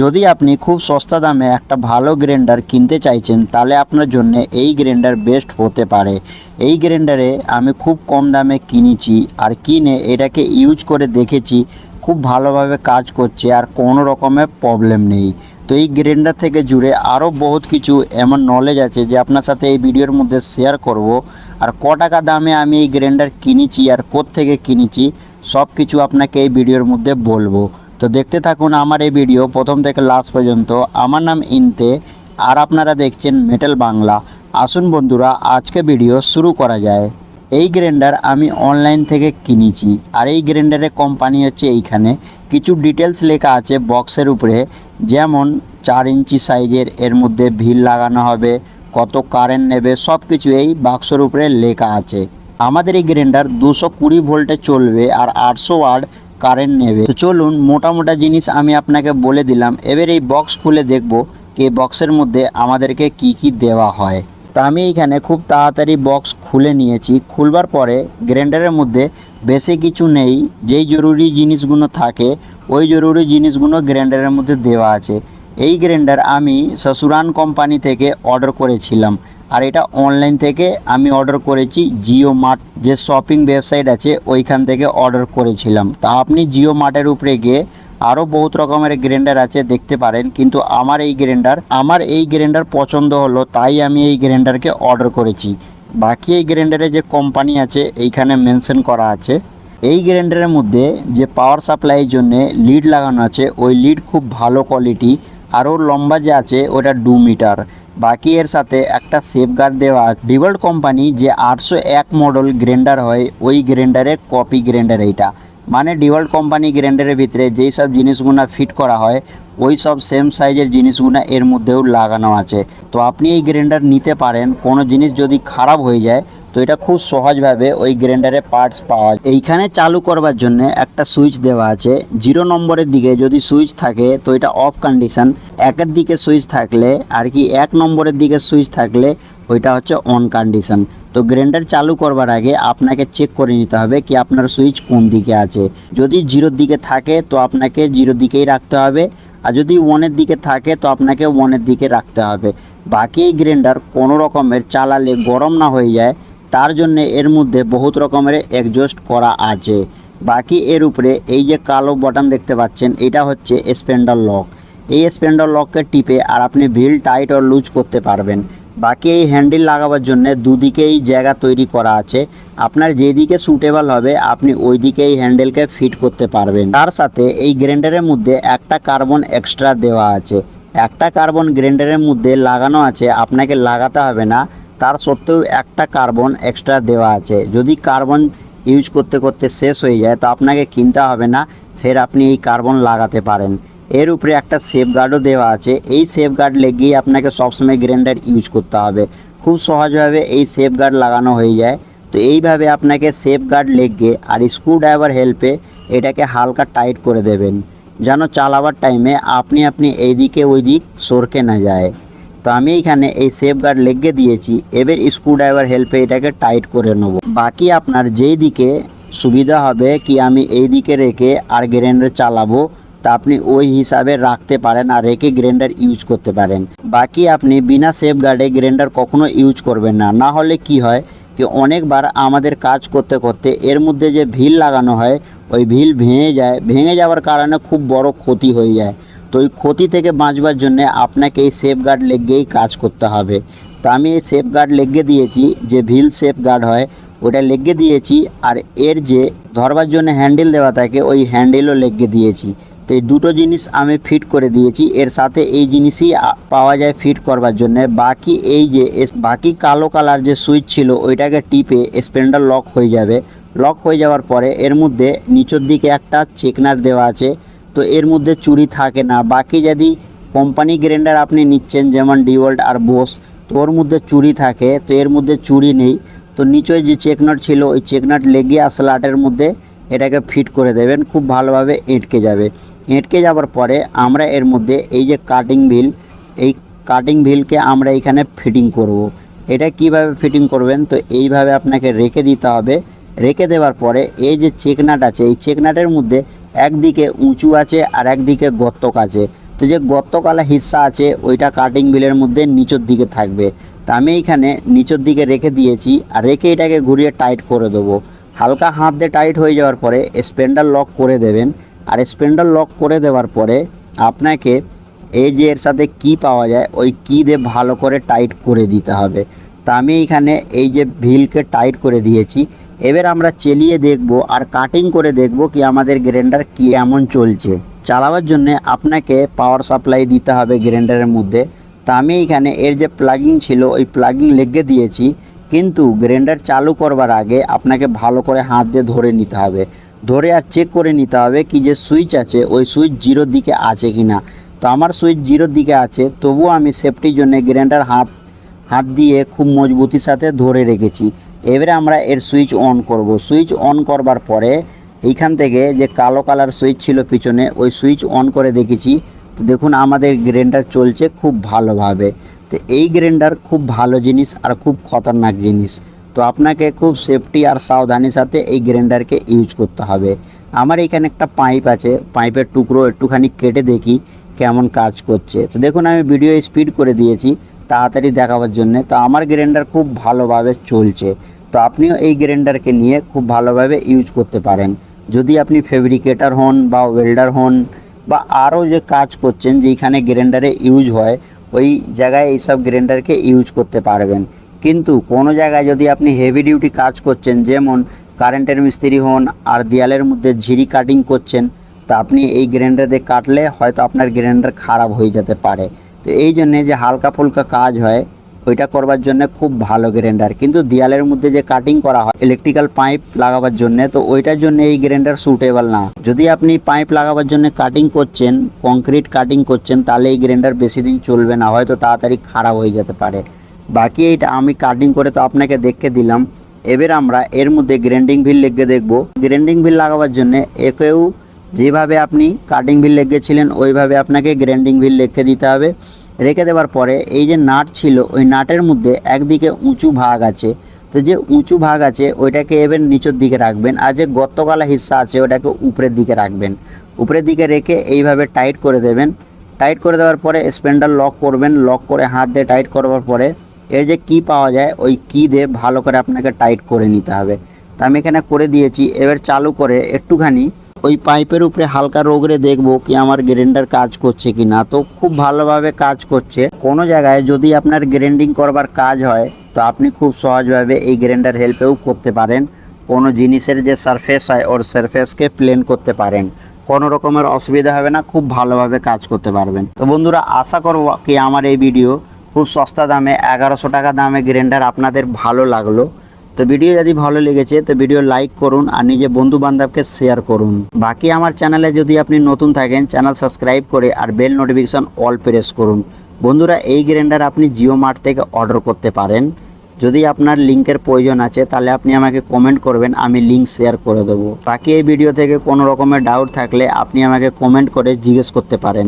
যদি আপনি খুব সস্তা দামে একটা ভালো গ্রাইন্ডার কিনতে চাইছেন, তাহলে আপনার জন্য এই গ্রাইন্ডার বেস্ট হতে পারে। এই গ্রাইন্ডারে আমি খুব কম দামে কিনেছি আর কিনে এটাকে ইউজ করে দেখেছি, খুব ভালোভাবে কাজ করছে আর কোনো রকমের প্রবলেম নেই। তো এই গ্রাইন্ডার থেকে জুড়ে আরও বহুত কিছু এমন নলেজ আছে যে আপনার সাথে এই ভিডিওর মধ্যে শেয়ার করব। আর ক টাকা দামে আমি এই গ্রাইন্ডার কিনেছি আর থেকে কিনেছি সব কিছু আপনাকে এই ভিডিওর মধ্যে বলব। তো দেখতে থাকুন আমার এই ভিডিও প্রথম থেকে লাস্ট পর্যন্ত। আমার নাম ইনতে, আর আপনারা দেখছেন মেটাল বাংলা আসুন বন্ধুরা, আজকে ভিডিও শুরু করা যায়। এই গ্রাইন্ডার আমি অনলাইন থেকে কিনেছি, আর এই গ্রাইন্ডারের কোম্পানি হচ্ছে এইখানে। কিছু ডিটেলস লেখা আছে বক্সের উপরে, যেমন চার ইঞ্চি সাইজের, এর মধ্যে ভিল লাগানো হবে, কত কারেন্ট নেবে সব কিছু এই বাক্সের উপরে লেখা আছে। আমাদের এই গ্রাইন্ডার দুশো কুড়ি ভোল্টে চলবে, আর আটশো ওয়াট কারেন্ট নেবে। তো চলুন মোটা মোটা জিনিস আমি আপনাকে বলে দিলাম। এবার এই বক্স খুলে দেখব কি বক্সের মধ্যে আমাদেরকে কি কি দেওয়া হয়। তা আমি এইখানে খুব তাড়াতাড়ি বক্স খুলে নিয়েছি। খুলবার পরে গ্রাইন্ডারের মধ্যে বেশি কিছু নেই। যেই জরুরি জিনিসগুলো থাকে, ওই জরুরি জিনিসগুলো গ্রাইন্ডারের মধ্যে দেওয়া আছে। এই গ্রাইন্ডার আমি সসুরান কোম্পানি থেকে অর্ডার করেছিলাম। আর এটা অনলাইন থেকে আমি অর্ডার করেছি জিও মার্ট যে শপিং ওয়েবসাইট আছে, ওইখান থেকে অর্ডার করেছিলাম। তা আপনি জিও মার্টের উপরে গিয়ে আরও বহুত রকমের গ্রাইন্ডার আছে দেখতে পারেন, কিন্তু আমার এই গ্রাইন্ডার আমার এই গ্রাইন্ডার পছন্দ হলো, তাই আমি এই গ্রাইন্ডারকে অর্ডার করেছি। বাকি এই গ্রাইন্ডারে যে কোম্পানি আছে, এইখানে মেনশন করা আছে। এই গ্রাইন্ডারের মধ্যে যে পাওয়ার সাপ্লাইয়ের জন্য লিড লাগানো আছে, ওই লিড খুব ভালো কোয়ালিটি আর ওর লম্বা যে আছে, ওটা দু মিটার বাকি এর সাথে একটা সেফগার্ড দেওয়া ডিভল্ট কোম্পানি যে আটশো এক মডেল গ্রাইন্ডার হয়, ওই গ্রেন্ডারের কপি গ্রাইন্ডার এইটা। মানে ডিভল্ট কোম্পানি গ্রাইন্ডারের ভিতরে যেই সব জিনিসগুলো ফিট করা হয়, ওই সব সেম সাইজের জিনিসগুলো এর মধ্যেও লাগানো আছে। তো আপনি এই গ্রাইন্ডার নিতে পারেন, কোনো জিনিস যদি খারাপ হয়ে যায় তো এটা খুব সহজভাবে ওই গ্রাইন্ডারের পার্টস পাওয়া যায়। এইখানে চালু করবার জন্য একটা সুইচ দেওয়া আছে, জিরো নম্বরের দিকে যদি সুইচ থাকে, তো এটা অফ কন্ডিশন একের দিকে সুইচ থাকলে আর কি এক নম্বরের দিকে সুইচ থাকলে ওইটা হচ্ছে অন কন্ডিশন তো গ্রাইন্ডার চালু করবার আগে আপনাকে চেক করে নিতে হবে কি আপনার সুইচ কোন দিকে আছে। যদি জিরোর দিকে থাকে, তো আপনাকে জিরোর দিকেই রাখতে হবে। আর যদি ওয়ানের দিকে থাকে, তো আপনাকে ওয়ানের দিকে রাখতে হবে। বাকি গ্রাইন্ডার কোনো রকমের চালালে গরম না হয়ে যায় তার জন্য এর মধ্যে বহুত রকমের অ্যাডজাস্ট করা আছে। বাকি এর উপরে এই যে কালো বটন দেখতে পাচ্ছেন, এটা হচ্ছে স্পেন্ডার লক এই স্পেন্ডার লককে টিপে আর আপনি ভিল টাইট আর লুজ করতে পারবেন। বাকি এই হ্যান্ডেল লাগাবার জন্য দুদিকেই জায়গা তৈরি করা আছে। আপনার যেদিকে সুটেবল হবে, আপনি ওই দিকে এই হ্যান্ডেলকে ফিট করতে পারবেন। তার সাথে এই গ্রাইন্ডারের মধ্যে একটা কার্বন এক্সট্রা দেওয়া আছে। একটা কার্বন গ্রাইন্ডারের মধ্যে লাগানো আছে, আপনাকে লাগাতে হবে না। তার সত্ত্বেও একটা কার্বন এক্সট্রা দেওয়া আছে। যদি কার্বন ইউজ করতে করতে শেষ হয়ে যায়, তো আপনাকে কিনতে হবে না, ফের আপনি এই কার্বন লাগাতে পারেন। এর উপরে একটা সেফগার্ডও দেওয়া আছে। এই সেফগার্ড লেগেই আপনাকে সবসময় গ্রাইন্ডার ইউজ করতে হবে। খুব সহজভাবে এই সেফগার্ড লাগানো হয়ে যায়। তো এইভাবে আপনাকে সেফগার্ড লেগে আর স্ক্রু ড্রাইভার হেল্পে এটাকে হালকা টাইট করে দেবেন। যেন চালাবার টাইমে আপনি আপনি এইদিকে ওই দিক সরকে না যায়। তো আমি এইখানে এই সেফগার্ড লেগে দিয়েছি, এবার স্ক্রু ড্রাইভার হেল্পে এটাকে টাইট করে নেব। বাকি আপনার যেই দিকে সুবিধা হবে কি আমি এই দিকে রেখে আর গ্রাইন্ডার চালাবো, তা আপনি ওই হিসাবে রাখতে পারেন আর রেখে গ্রাইন্ডার ইউজ করতে পারেন। বাকি আপনি বিনা সেফগার্ডে গ্রাইন্ডার কখনো ইউজ করবেন না। না হলে কি হয় কি অনেকবার আমাদের কাজ করতে করতে এর মধ্যে যে ভিল লাগানো হয়, ওই ভিল ভেঙে যায়। ভেঙে যাওয়ার কারণে খুব বড় ক্ষতি হয়ে যায়। তো ওই ক্ষতি থেকে বাঁচবার জন্যে আপনাকে এই সেফগার্ড লেগেই কাজ করতে হবে। তো আমি এই সেফগার্ড লেগে দিয়েছি, যে ভিল সেফগার্ড হয়, ওটা লেগে দিয়েছি, আর এর যে ধরবার জন্য হ্যান্ডেল দেওয়া থাকে, ওই হ্যান্ডেলও লেগে দিয়েছি। তো এই দুটো জিনিস আমি ফিট করে দিয়েছি, এর সাথে এই জিনিসই পাওয়া যায় ফিট করবার জন্য। বাকি এই যে বাকি কালো কালার যে সুইচ ছিল, ওইটাকে টিপে স্পেন্ডার লক হয়ে যাবে। লক হয়ে যাওয়ার পরে এর মধ্যে নিচের দিকে একটা চেকনার দেওয়া আছে তো এর মধ্যে চুরি থাকে না। বাকি যদি কোম্পানি গ্রাইন্ডার আপনি নিচ্ছেন, যেমন ডিওল্ট আর বোস তো ওর মধ্যে চুরি থাকে, তো এর মধ্যে চুরি নেই। তো নিচে যে চেকনাট ছিল, ওই চেকনাট লেগে স্লাটের মধ্যে এটাকে ফিট করে দেবেন, খুব ভালোভাবে এঁটকে যাবে। এঁটকে যাওয়ার পরে আমরা এর মধ্যে এই যে কাটিং ভিল এই কাটিং ভিলকে আমরা এখানে ফিটিং করব। এটা কীভাবে ফিটিং করবেন? তো এইভাবে আপনাকে রেখে দিতে হবে। রেখে দেওয়ার পরে এই যে চেকনাট আছে, এই চেকনাটের মধ্যে একদিকে উঁচু আছে আর একদিকে গর্তক আছে। তো যে গর্তকালা হিস্সা আছে, ওইটা কাটিং বিলের মধ্যে নিচের দিকে থাকবে। তা আমি এইখানে নিচের দিকে রেখে দিয়েছি আর রেখে এটাকে ঘুরিয়ে টাইট করে দেবো। হালকা হাত দিয়ে টাইট হয়ে যাওয়ার পরে স্পেন্ডার লক করে দেবেন। আর স্পেন্ডার লক করে দেওয়ার পরে আপনাকে এই যে এর সাথে কি পাওয়া যায়, ওই কি দিয়ে ভালো করে টাইট করে দিতে হবে। তা আমি এখানে এই যে ভিলকে টাইট করে দিয়েছি এবার আমরা চেলিয়ে দেখব আর কাটিং করে দেখব কি আমাদের গ্রাইন্ডার কি এমন চলছে। চালাবার জন্য আপনাকে পাওয়ার সাপ্লাই দিতে হবে গ্রাইন্ডারের মধ্যে। তা আমি এখানে এর যে প্লাগিং ছিল, ওই প্লাগিং লেগে দিয়েছি। কিন্তু গ্রাইন্ডার চালু করবার আগে আপনাকে ভালো করে হাত দিয়ে ধরে নিতে হবে। ধরে আর চেক করে নিতে হবে কি যে সুইচ আছে, ওই সুইচ জিরোর দিকে আছে কি না তো আমার সুইচ জিরোর দিকে আছে, তবুও আমি সেফটির জন্য গ্রাইন্ডার হাত হাত দিয়ে খুব মজবুতির সাথে ধরে রেখেছি। এবারে আমরা এর সুইচ অন করব। সুইচ অন করবার পরে এইখান থেকে যে কালো কালার সুইচ ছিল পিছনে, ওই সুইচ অন করে দেখেছি। তো দেখুন, আমাদের গ্রাইন্ডার চলছে খুব ভালোভাবে। তো এই গ্রাইন্ডার খুব ভালো জিনিস আর খুব খতরনাক জিনিস। তো আপনাকে খুব সেফটি আর সাবধানের সাথে এই গ্রাইন্ডারকে ইউজ করতে হবে। আমার এখানে একটা পাইপ আছে পাইপের টুকরো একটুখানি কেটে দেখি কেমন কাজ করছে। তো দেখুন, আমি ভিডিও স্পিড করে দিয়েছি। তাড়াতাড়ি দেখাবার জন্য। তো আমার গ্রাইন্ডার খুব ভালোভাবে চলছে। তো আপনিও এই গ্রাইন্ডারকে নিয়ে খুব ভালোভাবে ইউজ করতে পারেন। যদি আপনি ফেব্রিকেটার হন বা ওয়েল্ডার হন বা আরও যে কাজ করছেন যেখানে গ্রাইন্ডারে ইউজ হয়, ওই জায়গায় এইসব গ্রাইন্ডারকে ইউজ করতে পারবেন। কিন্তু কোনো জায়গায় যদি আপনি হেভি ডিউটি কাজ করছেন, যেমন কারেন্টের মিস্ত্রি হন আর দেয়ালের মধ্যে ঝিরি কাটিং করছেন, তা আপনি এই গ্রাইন্ডার দিয়ে কাটলে হয়তো আপনার গ্রাইন্ডার খারাপ হয়ে যেতে পারে। তো এই জন্যে যে হালকা ফুলকা কাজ হয়, ওইটা করবার জন্য খুব ভালো গ্রাইন্ডার। কিন্তু দেয়ালের মধ্যে যে কাটিং করা হয় ইলেকট্রিক্যাল পাইপ লাগাবার জন্য, তো ওইটার জন্য এই গ্রাইন্ডার সুটেবল না। যদি আপনি পাইপ লাগাবার জন্য কাটিং করছেন কংক্রিট কাটিং করছেন, তাহলে এই গ্রাইন্ডার বেশি দিন চলবে না, হয়তো তাড়াতাড়ি খারাপ হয়ে যেতে পারে। বাকি এইটা আমি কাটিং করে তো আপনাকে দেখে দিলাম। এবার আমরা এর মধ্যে গ্রাইন্ডিং ভিল লেগে দেখব। গ্রাইন্ডিং ভিল লাগাবার জন্য একেও যেভাবে আপনি কাটিং ভিল লেগেছিলেন ওইভাবে আপনাকে গ্রাইন্ডিং ভিল রেখে দিতে হবে। রেখে দেওয়ার পরে এই যে নাট ছিল, ওই নাটের মধ্যে একদিকে উঁচু ভাগ আছে। তো যে উঁচু ভাগ আছে, ওইটাকে এবার নিচের দিকে রাখবেন আর যে গর্তকালা হিস্সা আছে, ওটাকে উপরের দিকে রাখবেন। উপরের দিকে রেখে এইভাবে টাইট করে দেবেন। টাইট করে দেওয়ার পরে স্পেন্ডার লক করবেন। লক করে হাত দিয়ে টাইট করবার পরে এর যে কি পাওয়া যায়, ওই কি দিয়ে ভালো করে আপনাকে টাইট করে নিতে হবে। তা আমি এখানে করে দিয়েছি। এবার চালু করে একটুখানি ওই পাইপের উপরে হালকা রোগরে দেখব কি আমার গ্রাইন্ডার কাজ করছে কি না। তো খুব ভালোভাবে কাজ করছে। কোনো জায়গায় যদি আপনার গ্রেন্ডিং করবার কাজ হয়, তো আপনি খুব সহজভাবে এই গ্রাইন্ডার হেল্পেও করতে পারেন। কোনো জিনিসের যে সারফেস হয়, ওর সারফেসকে প্লেন করতে পারেন। কোনো রকমের অসুবিধা হবে না, খুব ভালোভাবে কাজ করতে পারবেন। তো বন্ধুরা, আশা করব কি আমার এই ভিডিও খুব সস্তা দামে, এগারোশো টাকা দামে গ্রাইন্ডার আপনাদের ভালো লাগল। তো ভিডিও যদি ভালো লেগেছে, তো ভিডিও লাইক করুন আর নিজে বন্ধু বান্ধবকে শেয়ার করুন। বাকি আমার চ্যানেলে যদি আপনি নতুন থাকেন চ্যানেল সাবস্ক্রাইব করে আর বেল নোটিফিকেশন অল প্রেস করুন। বন্ধুরা, এই গ্রাইন্ডার আপনি জিও মার্ট থেকে অর্ডার করতে পারেন। যদি আপনার লিঙ্কের প্রয়োজন আছে, তাহলে আপনি আমাকে কমেন্ট করবেন, আমি লিঙ্ক শেয়ার করে দেবো। বাকি এই ভিডিও থেকে কোনো রকমের ডাউট থাকলে আপনি আমাকে কমেন্ট করে জিজ্ঞেস করতে পারেন।